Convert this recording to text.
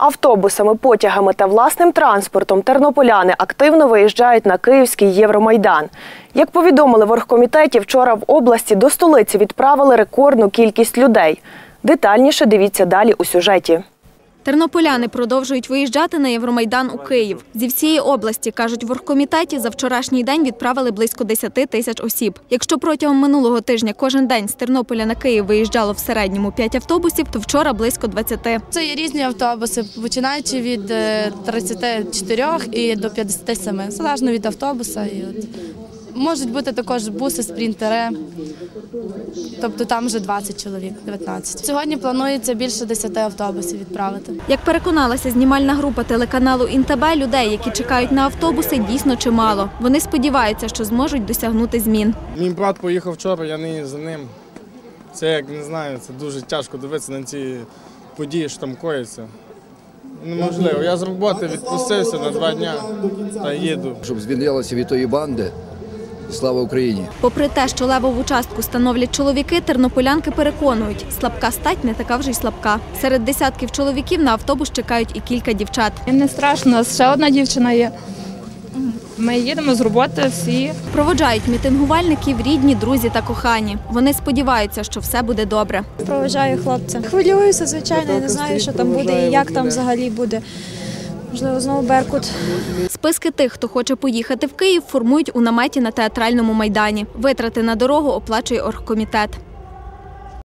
Автобусами, потягами та власним транспортом тернополяни активно виїжджають на Київський Євромайдан. Як повідомили в оргкомітеті, вчора в області до столиці відправили рекордну кількість людей. Детальніше дивіться далі у сюжеті. Тернополяни продовжують виїжджати на Євромайдан у Київ. Зі всієї області, кажуть, в оргкомітеті за вчорашній день відправили близько 10 тисяч осіб. Якщо протягом минулого тижня кожен день з Тернополя на Київ виїжджало в середньому 5 автобусів, то вчора близько 20. Це є різні автобуси, починаючи від е, 34 і до 57, залежно від автобуса. І от. Можуть бути також буси, спринтери, тобто там вже 20 чоловік, 19. Сьогодні планується більше 10 автобусів відправити. Як переконалася знімальна група телеканалу «ІнТБ», людей, які чекають на автобуси, дійсно чимало. Вони сподіваються, що зможуть досягнути змін. Мій брат поїхав вчора, я нині за ним. Це як не знаю, це дуже тяжко дивитися на ці події, що там коїться. Неможливо. Я з роботи відпустився на два дні та їду. щоб звільнилися від тої банди. І Слава Україні! Попри те, що левову частку становлять чоловіки, тернополянки переконують, слабка стать не така вже й слабка. Серед десятків чоловіків на автобус чекають і кілька дівчат. Не страшно, у нас ще одна дівчина є. Ми їдемо з роботи всі. Проводжають мітингувальників рідні, друзі та кохані. Вони сподіваються, що все буде добре. Проважаю хлопця. Хвилююся, звичайно, я не знаю, що там буде і як там взагалі буде. Можливо, знову Беркут. Списки тих, хто хоче поїхати в Київ, формують у наметі на театральному майдані. Витрати на дорогу оплачує оргкомітет.